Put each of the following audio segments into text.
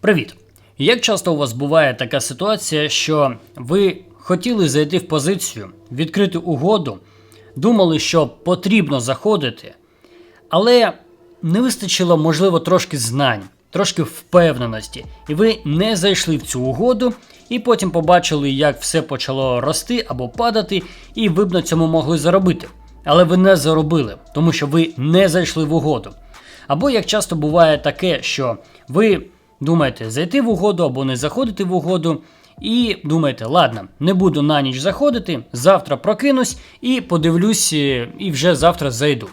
Привіт! Як часто у вас буває така ситуація, що ви хотіли зайти в позицію, відкрити угоду, думали, що потрібно заходити, але не вистачило, можливо, трошки знань, трошки впевненості, і ви не зайшли в цю угоду, і потім побачили, як все почало рости або падати, і ви б на цьому могли заробити. Але ви не заробили, тому що ви не зайшли в угоду. Або як часто буває таке, що ви думаєте зайти в угоду або не заходити в угоду, і думаєте, ладно, не буду на ніч заходити, завтра прокинусь і подивлюсь, е, і вже завтра зайду.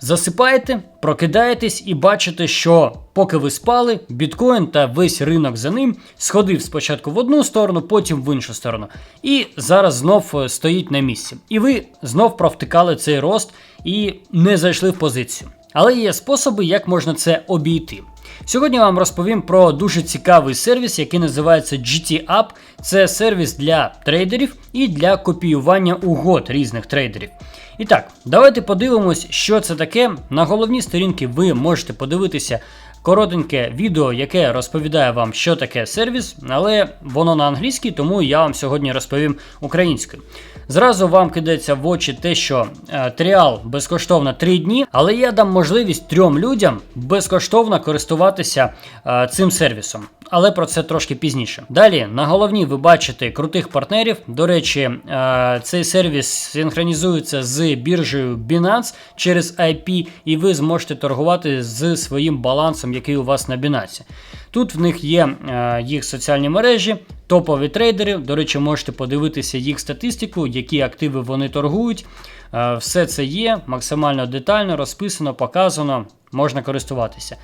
Засипаєте, прокидаєтесь і бачите, що поки ви спали, біткоін та весь ринок за ним сходив спочатку в одну сторону, потім в іншу сторону. І зараз знов е, стоїть на місці. І ви знов провтикали цей рост і не зайшли в позицію. Але є способи, як можна це обійти. Сьогодні вам розповім про дуже цікавий сервіс, який називається GT Це сервіс для трейдерів і для копіювання угод різних трейдерів. І так, давайте подивимось, що це таке. На головній сторінці ви можете подивитися коротеньке відео, яке розповідає вам, що таке сервіс, але воно на англійській, тому я вам сьогодні розповім українською. Зразу вам кидається в очі те, що е, тріал безкоштовно 3 дні, але я дам можливість трьом людям безкоштовно користуватися е, цим сервісом. Але про це трошки пізніше. Далі на головній ви бачите крутих партнерів. До речі, е, цей сервіс синхронізується з біржею Binance через IP, і ви зможете торгувати з своїм балансом, який у вас на Binance. Тут в них є е, їх соціальні мережі, топові трейдери. До речі, можете подивитися їх статистику, які активи вони торгують. Е, все це є максимально детально розписано, показано, можна користуватися.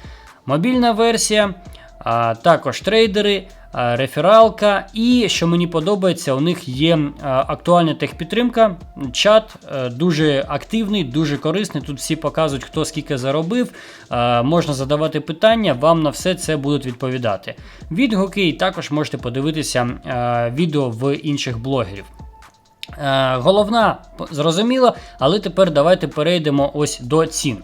Мобільна версія а також трейдери, рефералка. І що мені подобається, у них є актуальна техпідтримка. Чат е, дуже активний, дуже корисний. Тут всі показують, хто скільки заробив. Можна задавати питання, вам на все це будуть відповідати. Відгуки, і також можете подивитися відео в інших блогерів. Головна зрозуміло, але тепер давайте перейдемо ось до цін.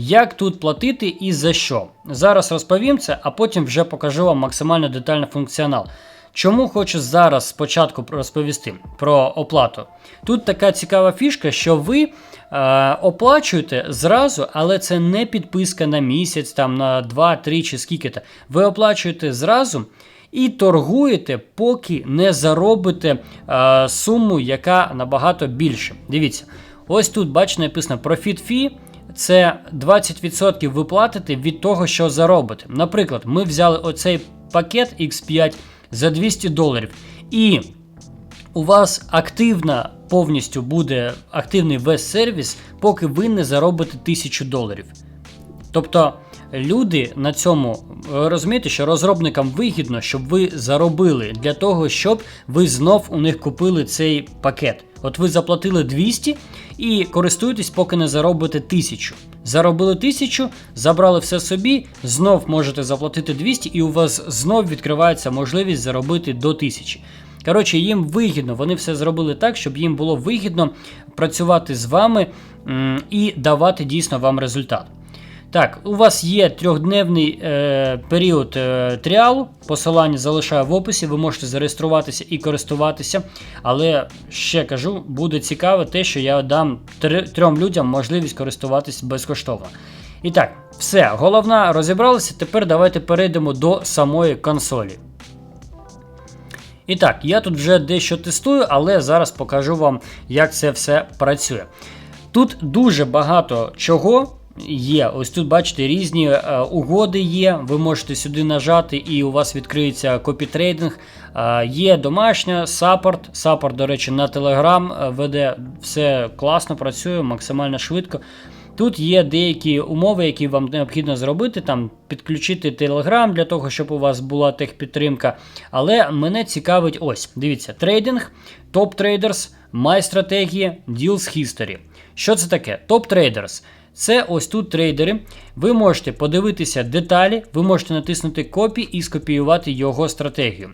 Як тут платити і за що? Зараз розповім це, а потім вже покажу вам максимально детальний функціонал. Чому хочу зараз спочатку розповісти про оплату? Тут така цікава фішка, що ви е, оплачуєте зразу, але це не підписка на місяць, там на 2-3 чи скільки-то. Ви оплачуєте зразу і торгуєте, поки не заробите е, суму, яка набагато більше. Дивіться, ось тут, бачите, написано Profit Fee це 20% ви платите від того, що заробите. Наприклад, ми взяли оцей пакет X5 за 200 доларів. І у вас активна повністю буде активний весь сервіс, поки ви не заробите 1000 доларів. Тобто люди на цьому розумієте, що розробникам вигідно, щоб ви заробили для того, щоб ви знов у них купили цей пакет. От ви заплатили 200 і користуєтесь, поки не заробите 1000. Заробили 1000, забрали все собі, знов можете заплатити 200, і у вас знов відкривається можливість заробити до 1000. Коротше, їм вигідно, вони все зробили так, щоб їм було вигідно працювати з вами і давати дійсно вам результат. Так, у вас є трьохдневний е, період е, тріалу. Посилання залишаю в описі, ви можете зареєструватися і користуватися. Але ще кажу, буде цікаво те, що я дам трьом людям можливість користуватися безкоштовно. І так, все, головна розібралася. Тепер давайте перейдемо до самої консолі. І так, я тут вже дещо тестую, але зараз покажу вам, як це все працює. Тут дуже багато чого є. Ось тут, бачите, різні е, угоди є. Ви можете сюди нажати, і у вас відкриється копітрейдинг. Е, є домашня, саппорт. Саппорт, до речі, на Telegram е, веде все класно працює, максимально швидко. Тут є деякі умови, які вам необхідно зробити, там підключити Telegram для того, щоб у вас була техпідтримка. Але мене цікавить ось, дивіться, трейдинг, топ Traders, My стратегії, Deals History. Що це таке? Топ Traders – це ось тут трейдери. Ви можете подивитися деталі, ви можете натиснути копі і скопіювати його стратегію.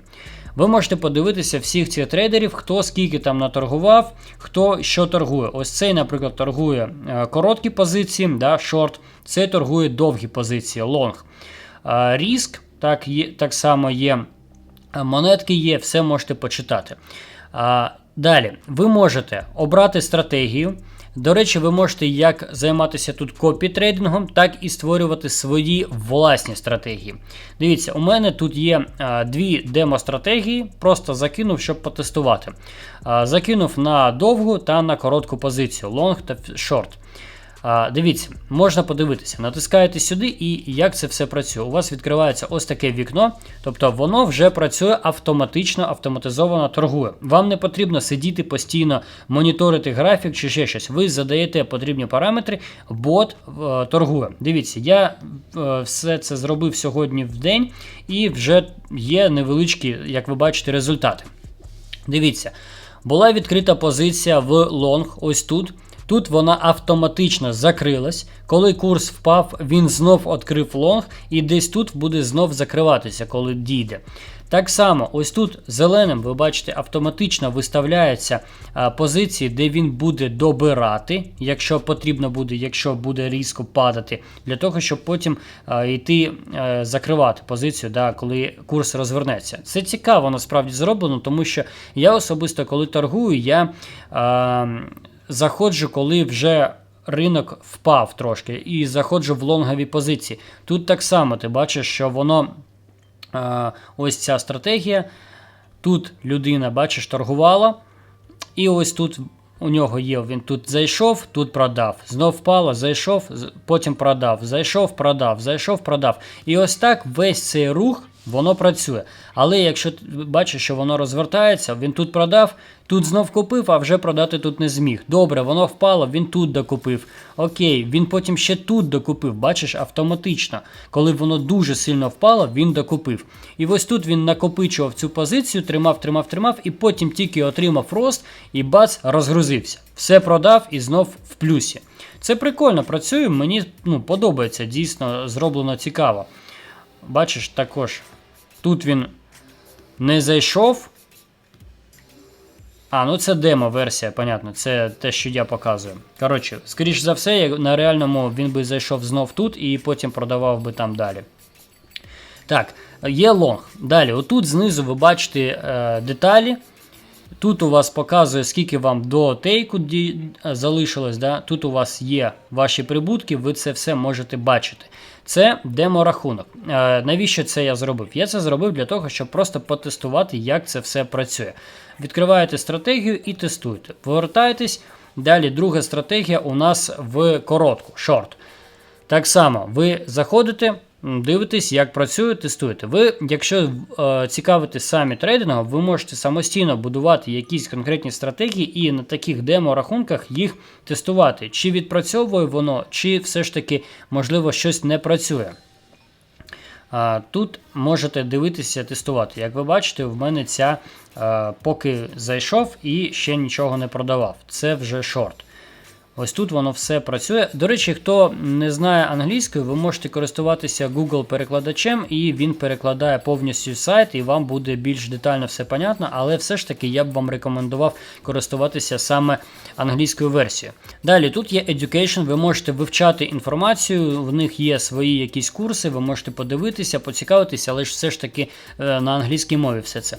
Ви можете подивитися всіх цих трейдерів, хто скільки там наторгував, хто що торгує. Ось цей, наприклад, торгує е, короткі позиції, да, шорт, цей торгує довгі позиції, лонг. ріск, так, є, так само є. Монетки є, все можете почитати. Далі, ви можете обрати стратегію. До речі, ви можете як займатися тут копі-трейдингом, так і створювати свої власні стратегії. Дивіться, у мене тут є а, дві демо-стратегії, просто закинув, щоб потестувати. А, закинув на довгу та на коротку позицію long та short. А, Дивіться, можна подивитися, натискаєте сюди, і як це все працює. У вас відкривається ось таке вікно, тобто воно вже працює автоматично, автоматизовано торгує. Вам не потрібно сидіти постійно, моніторити графік чи ще щось. Ви задаєте потрібні параметри, бот е, торгує. Дивіться, я е, все це зробив сьогодні в день, і вже є невеличкі, як ви бачите, результати. Дивіться, була відкрита позиція в лонг, ось тут. Тут вона автоматично закрилась. Коли курс впав, він знов відкрив лонг, і десь тут буде знов закриватися, коли дійде. Так само, ось тут зеленим, ви бачите, автоматично виставляються позиції, де він буде добирати, якщо потрібно буде, якщо буде різко падати, для того, щоб потім йти а, закривати позицію, да, коли курс розвернеться. Це цікаво насправді зроблено, тому що я особисто, коли торгую, я. Заходжу, коли вже ринок впав трошки, і заходжу в лонгові позиції. Тут так само ти бачиш, що воно е, ось ця стратегія. Тут людина, бачиш, торгувала. І ось тут у нього є, він тут зайшов, тут продав. Знов впало, зайшов, потім продав, зайшов, продав, зайшов, продав. І ось так весь цей рух. Воно працює. Але якщо бачиш, що воно розвертається, він тут продав, тут знов купив, а вже продати тут не зміг. Добре, воно впало, він тут докупив. Окей, він потім ще тут докупив. Бачиш, автоматично. Коли воно дуже сильно впало, він докупив. І ось тут він накопичував цю позицію, тримав, тримав, тримав, і потім тільки отримав рост і бац, розгрузився. Все продав і знов в плюсі. Це прикольно працює, мені ну, подобається, дійсно зроблено цікаво. Бачиш, також тут він не зайшов. А, ну це демо-версія, понятно, це те, що я показую. Коротше, скоріш за все, на реальному він би зайшов знов тут і потім продавав би там далі. Так, є лонг. Далі, отут знизу ви бачите е, деталі. Тут у вас показує, скільки вам до тейку залишилось. Да? Тут у вас є ваші прибутки, ви це все можете бачити. Це демо-рахунок. Е, навіщо це я зробив? Я це зробив для того, щоб просто потестувати, як це все працює. Відкриваєте стратегію і тестуєте. Повертаєтесь. Далі друга стратегія у нас в коротку, шорт. Так само, ви заходите, дивитесь, як працює, тестуєте. Ви, якщо е, цікавитесь самі трейдингом, ви можете самостійно будувати якісь конкретні стратегії і на таких демо-рахунках їх тестувати. Чи відпрацьовує воно, чи все ж таки, можливо, щось не працює. Тут можете дивитися, тестувати. Як ви бачите, в мене ця е, поки зайшов і ще нічого не продавав. Це вже шорт. Ось тут воно все працює. До речі, хто не знає англійської, ви можете користуватися Google-перекладачем, і він перекладає повністю сайт, і вам буде більш детально все понятно, але все ж таки я б вам рекомендував користуватися саме англійською версією. Далі тут є Education, ви можете вивчати інформацію, в них є свої якісь курси, ви можете подивитися, поцікавитися, але ж все ж таки е, на англійській мові все це.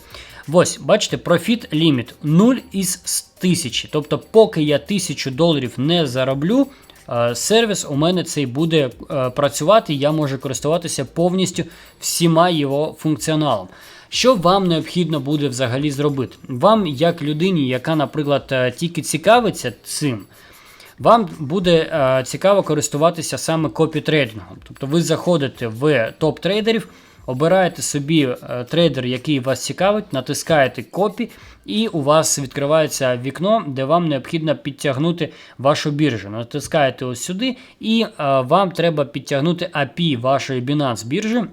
Ось, бачите, профіт ліміт 0 із 1000. Тобто, поки я 1000 доларів не зароблю, е, сервіс у мене цей буде е, працювати, я можу користуватися повністю всіма його функціоналом. Що вам необхідно буде взагалі зробити? Вам, як людині, яка, наприклад, е, тільки цікавиться цим. Вам буде цікаво користуватися саме копі-трейдингом. Тобто ви заходите в топ-трейдерів, Обираєте собі е, трейдер, який вас цікавить, натискаєте копі, і у вас відкривається вікно, де вам необхідно підтягнути вашу біржу. Натискаєте ось сюди, і е, вам треба підтягнути API вашої Binance біржі.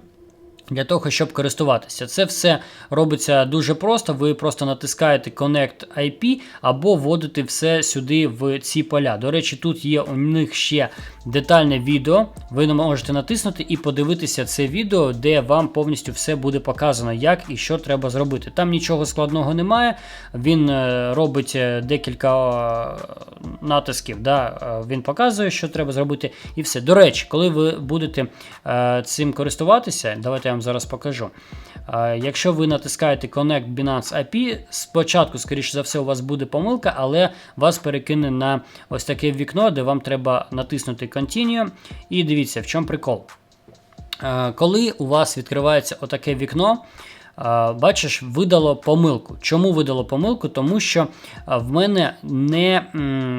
Для того, щоб користуватися. Це все робиться дуже просто. Ви просто натискаєте Connect IP або вводите все сюди в ці поля. До речі, тут є у них ще детальне відео. Ви можете натиснути і подивитися це відео, де вам повністю все буде показано, як і що треба зробити. Там нічого складного немає. Він е, робить е, декілька е, натисків. Да? Він показує, що треба зробити, і все. До речі, коли ви будете цим користуватися, давайте я вам зараз покажу. Якщо ви натискаєте Connect Binance IP, спочатку, скоріше за все, у вас буде помилка, але вас перекине на ось таке вікно, де вам треба натиснути Continue. І дивіться, в чому прикол. Е, Коли у вас відкривається отаке вікно, бачиш, видало помилку. Чому видало помилку? Тому що в мене не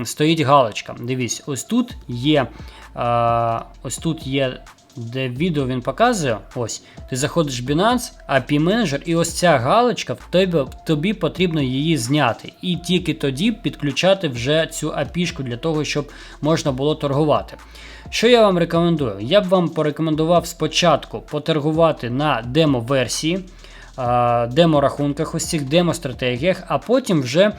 стоїть галочка. Дивіться, ось тут є. Ось тут є. Де відео він показує, ось ти заходиш в Binance, API Manager, і ось ця галочка в тобі, тобі потрібно її зняти. І тільки тоді підключати вже цю API для того, щоб можна було торгувати. Що я вам рекомендую? Я б вам порекомендував спочатку поторгувати на демо-версії, демо-рахунках, ось цих демо-стратегіях, а потім вже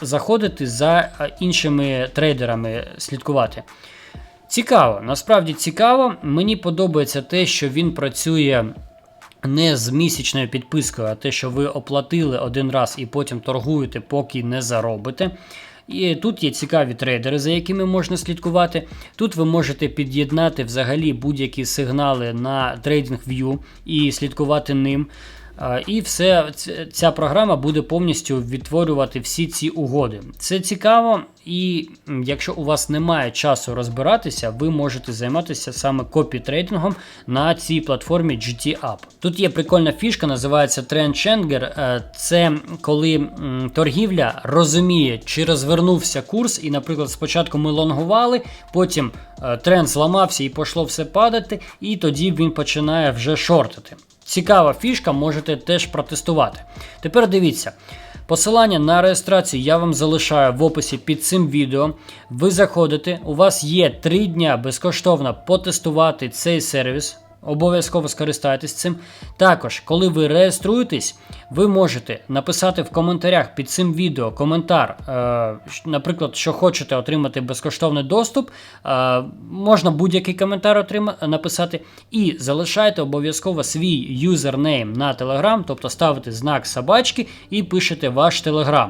заходити за іншими трейдерами слідкувати. Цікаво, насправді цікаво. Мені подобається те, що він працює. Не з місячною підпискою, а те, що ви оплатили один раз і потім торгуєте, поки не заробите. І тут є цікаві трейдери, за якими можна слідкувати. Тут ви можете під'єднати взагалі будь-які сигнали на TradingView і слідкувати ним. І все, ця програма буде повністю відтворювати всі ці угоди. Це цікаво, і якщо у вас немає часу розбиратися, ви можете займатися саме копі-трейдингом на цій платформі GT Up. Тут є прикольна фішка, називається Trend Changer. Е, Це коли торгівля розуміє, чи розвернувся курс, і, наприклад, спочатку ми лонгували, потім е, тренд зламався і пішло все падати, і тоді він починає вже шортити. Цікава фішка, можете теж протестувати. Тепер дивіться. Посилання на реєстрацію я вам залишаю в описі під цим відео. Ви заходите, у вас є 3 дня безкоштовно потестувати цей сервіс. Обов'язково скористайтесь цим. Також, коли ви реєструєтесь, ви можете написати в коментарях під цим відео коментар, е, наприклад, що хочете отримати безкоштовний доступ. Е, можна будь-який коментар отрима, написати. І залишайте обов'язково свій юзернейм на Telegram, тобто ставите знак собачки і пишете ваш Telegram.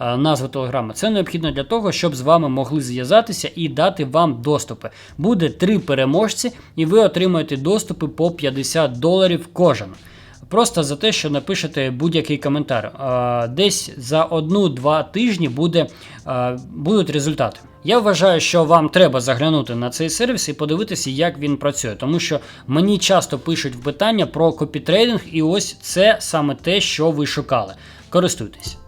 Е, Назву телеграми. Це необхідно для того, щоб з вами могли зв'язатися і дати вам доступи. Буде три переможці, і ви отримаєте доступи по 50 доларів кожен. Просто за те, що напишете будь-який коментар. Десь за одну-два тижні буде, будуть результати. Я вважаю, що вам треба заглянути на цей сервіс і подивитися, як він працює, тому що мені часто пишуть питання про копітрейдинг, і ось це саме те, що ви шукали. Користуйтесь.